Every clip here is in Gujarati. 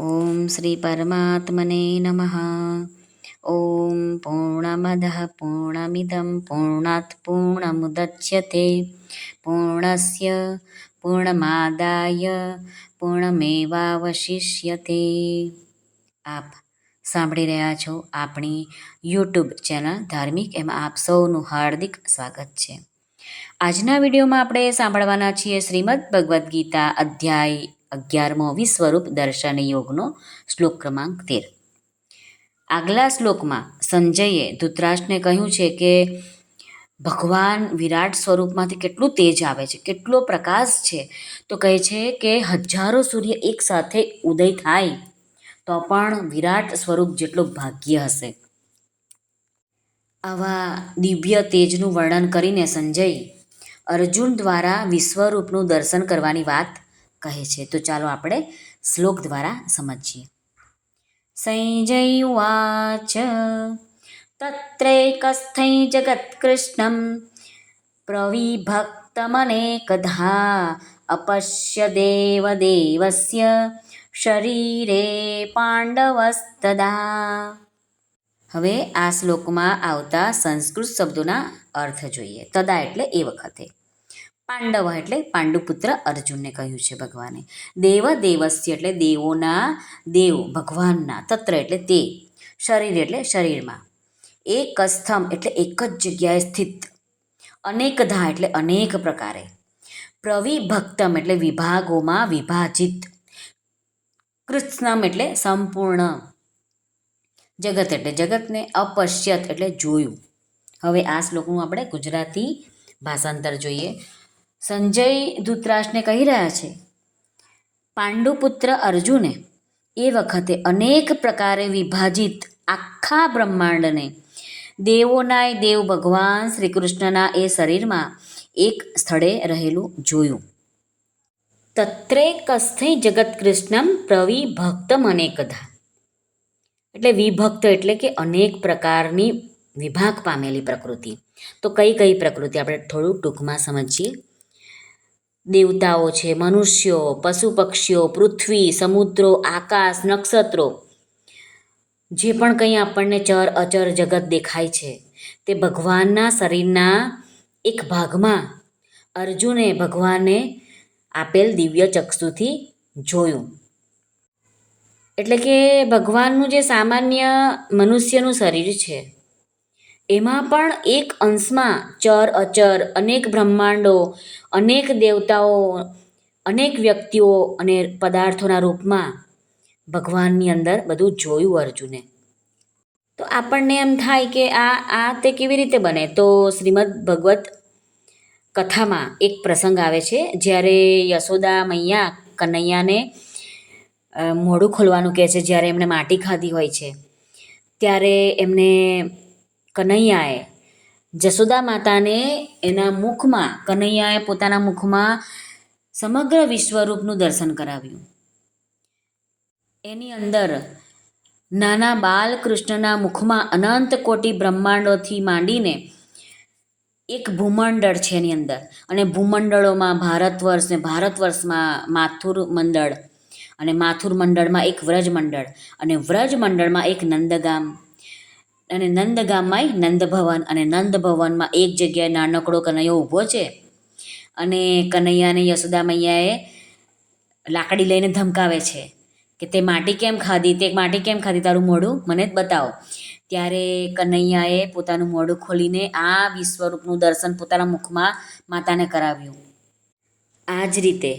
ઓમ શ્રી પરમાત્મને નમઃ ઓમ પૂર્ણમદ પૂર્ણમિદમ પૂર્ણાત પૂર્ણમુદચ્યતે પૂર્ણસ્ય પૂર્ણમાદાય પૂર્ણમેવાવશિષ્યતે આપ સાંભળી રહ્યા છો આપણી યુટ્યુબ ચેનલ ધાર્મિક, એમાં આપ સૌનું હાર્દિક સ્વાગત છે. આજના વિડીયોમાં આપણે સાંભળવાના છીએ શ્રીમદ ભગવદ્ ગીતા અધ્યાય અગિયારમો વિસ્વરૂપ દર્શન યોગનો શ્લોક ક્રમાંક તેર. આગલા શ્લોકમાં સંજયે ધૃતરાષ્ટ્રને કહ્યું છે કે, ભગવાન વિરાટ સ્વરૂપમાંથી કેટલું તેજ આવે છે, કેટલો પ્રકાશ છે. તો કહે છે કે, હજારો સૂર્ય એક સાથે ઉદય થાય, તો પણ વિરાટ સ્વરૂપ જેટલું ભાગ્ય હશે. આવા દિવ્ય તેજનું વર્ણન કરીને સંજય અર્જુન દ્વારા વિશ્વરૂપનું દર્શન કરવાની વાત કહે છે. તો ચાલો આપણે શ્લોક દ્વારા સમજીએ. સંજય ઉવાચ, તત્રૈકસ્થૈ જગત્કૃષ્ણં પ્રવિભક્તમનેકધા અપશ્ય દેવદેવસ્ય શરીરે પાંડવસ્તદા. હવે આ શ્લોકમાં આવતા સંસ્કૃત શબ્દોના અર્થ જોઈએ. તદા એટલે એ વખતે. પાંડવ એટલે પાંડુપુત્ર અર્જુનને કહ્યું છે ભગવાને. દેવ દેવસ્ય એટલે દેવોના દેવ, ભગવાનના તત્ર એટલે તે. શરીર એટલે શરીરમાં. એક સ્થમ એટલે એક જ જગ્યાએ સ્થિત. અનેકધા એટલે અનેક પ્રકારે. પ્રવિભક્તમ એટલે વિભાગોમાં વિભાજિત. કૃષ્ણમ એટલે સંપૂર્ણ. જગત એટલે જગતને અપશ્યત એટલે જોયું. હવે આ શ્લોકનું આપણે ગુજરાતી ભાષાંતર જોઈએ. સંજય ધૂતરાષ્ટ્રને કહી રહ્યા છે, પાંડુપુત્ર અર્જુને એ વખતે અનેક પ્રકારે વિભાજિત આખા બ્રહ્માંડને દેવોનાય દેવ ભગવાન શ્રી કૃષ્ણના એ શરીરમાં એક સ્થળે રહેલું જોયું. તત્રે કસ્થે જગત કૃષ્ણમ પ્રવિભક્તમ અનેકધા. એટલે વિભક્ત એટલે કે અનેક પ્રકારની વિભાગ પામેલી પ્રકૃતિ. તો કઈ કઈ પ્રકૃતિ? આપણે થોડું ટૂંકમાં સમજીએ. દેવતાઓ છે, મનુષ્યો પશુ પક્ષીઓ પૃથ્વી, સમુદ્રો, આકાશ, નક્ષત્રો, જે પણ કંઈ આપણને ચર, અચર જગત દેખાય છે, તે ભગવાનના શરીરના એક ભાગમાં અર્જુને ભગવાને આપેલ દિવ્ય ચક્ષુથી જોયું. એટલે કે ભગવાનનું જે સામાન્ય મનુષ્યનું શરીર છે એમાં પણ એક અંશમાં ચર, અચર, અનેક બ્રહ્માંડો, અનેક દેવતાઓ, અનેક વ્યક્તિઓ અને પદાર્થોના રૂપમાં ભગવાનની અંદર બધું જોયું અર્જુને. તો આપણને એમ થાય કે આ આ તે કેવી રીતે બને? તો શ્રીમદ ભગવત કથામાં એક પ્રસંગ આવે છે, જ્યારે યશોદા મૈયા કનૈયાને મોઢું ખોલવાનું કહે છે, જ્યારે એમણે માટી ખાધી હોય છે. ત્યારે એમને કનૈયાએ. જશોદા માતાને એના મુખમાં, કનૈયાએ પોતાના મુખમાં સમગ્ર વિશ્વરૂપનું દર્શન કરાવ્યું. એની અંદર નાના બાલકૃષ્ણના મુખમાં અનંત કોટી બ્રહ્માંડોથી માંડીને એક ભૂમંડળ છે એની અંદર. અને ભૂમંડળોમાં ભારત વર્ષ ને ભારત વર્ષમાં માથુર મંડળ અને માથુર મંડળમાં એક વ્રજ મંડળ અને વ્રજ મંડળમાં એક નંદગામ અને નંદગામમાં એક નંદભવન અને નંદભવનમાં એક જગ્યાએ નાનકડો કનૈયો ઊભો છે. અને કનૈયાને યશોદા મૈયાએ લાકડી લઈને ધમકાવે છે કે તે માટી કેમ ખાધી, તે માટી કેમ ખાધી, તારું મોઢું મને જ બતાવો. ત્યારે કનૈયાએ પોતાનું મોઢું ખોલીને આ વિશ્વરૂપનું દર્શન પોતાના મુખમાં માતાને કરાવ્યું. આ જ રીતે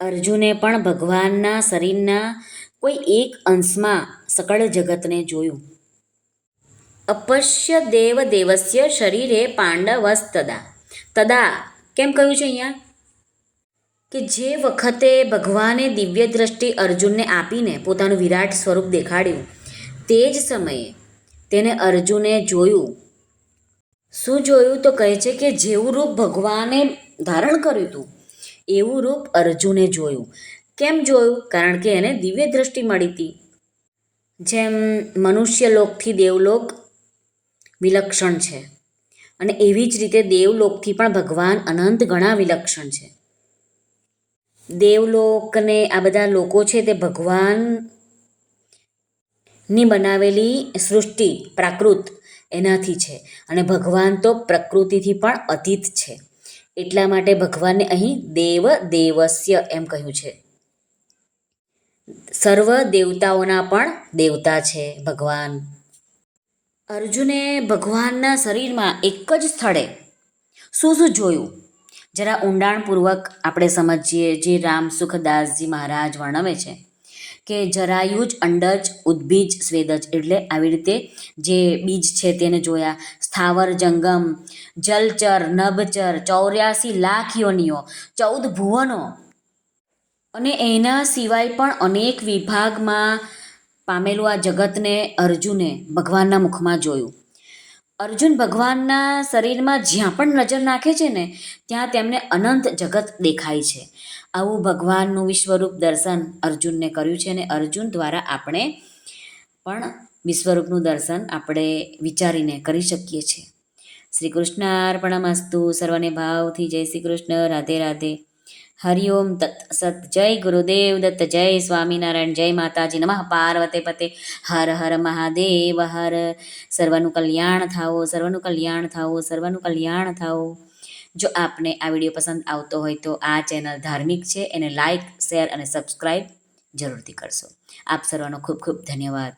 અર્જુને પણ ભગવાનના શરીરના કોઈ એક અંશમાં સકળ જગતને જોયું. અપશ્ય દેવ દેવસ્ય શરીરે પાંડવસ તદા તદા કેમ કહ્યું છે અહીંયા કે જે વખતે ભગવાને દિવ્ય દ્રષ્ટિ અર્જુનને આપીને પોતાનું વિરાટ સ્વરૂપ દેખાડ્યું તે જ સમયે તેને અર્જુને જોયું શું જોયું તો કહે છે કે જેવું રૂપ ભગવાને ધારણ કર્યું હતું એવું રૂપ અર્જુને જોયું કેમ જોયું કારણ કે એને દિવ્ય દ્રષ્ટિ મળી હતી જેમ મનુષ્ય લોકથી દેવલોક વિલક્ષણ છે. અને એવી જ રીતે દેવલોકથી પણ ભગવાન અનંત ઘણા વિલક્ષણ છે. દેવલોકને આ બધા લોકો છે તે ભગવાનની બનાવેલી સૃષ્ટિ પ્રાકૃત એનાથી છે. અને ભગવાન તો પ્રકૃતિથી પણ અતીત છે. એટલા માટે ભગવાનને અહીં દેવ દેવસ્ય એમ કહ્યું છે. સર્વ દેવતાઓના પણ દેવતા છે ભગવાન. અર્જુને ભગવાનના શરીરમાં એક જ સ્થળે શું શું જોયું? જરા ઊંડાણપૂર્વક આપણે સમજીએ જે રામ સુખદાસજી મહારાજ વર્ણવે છે કે જરાયુજ અંડજ ઉદ્બીજ સ્વેદજ એટલે આવી રીતે જે બીજ છે તેને જોયા. સ્થાવર જંગમ, જલચર, નભચર, ચોર્યાસી લાખ યોનિઓ, ચૌદ ભુવનો અને એના સિવાય પણ અનેક વિભાગમાં પામેલું આ જગતને અર્જુને ભગવાનના મુખમાં જોયું. અર્જુન ભગવાનના શરીરમાં જ્યાં પણ નજર નાખે છે ને, ત્યાં તેમને અનંત જગત દેખાય છે. આવું ભગવાનનું વિશ્વરૂપ દર્શન અર્જુનને કર્યું છે અને અર્જુન દ્વારા આપણે પણ વિશ્વરૂપનું દર્શન આપણે વિચારીને કરી શકીએ છીએ. શ્રી કૃષ્ણ અર્પણમસ્તુ સર્વને ભાવથી જય શ્રી કૃષ્ણ, રાધે રાધે. હરિઓમ તત્ સત જય ગુરુદેવ દત્ત જય સ્વામિનારાયણ જય માતાજી નમઃ પાર્વતે પતે હર હર મહાદેવ હર સર્વનું કલ્યાણ થાઓ સર્વનું કલ્યાણ થાઓ સર્વનું કલ્યાણ થાઓ જો આપને આ વીડિયો પસંદ આવતો હોય તો આ ચેનલ ધાર્મિક છે એને લાઇક શેર અને સબસ્ક્રાઈબ જરૂરથી કરશો આપ સર્વનો ખૂબ ખૂબ ધન્યવાદ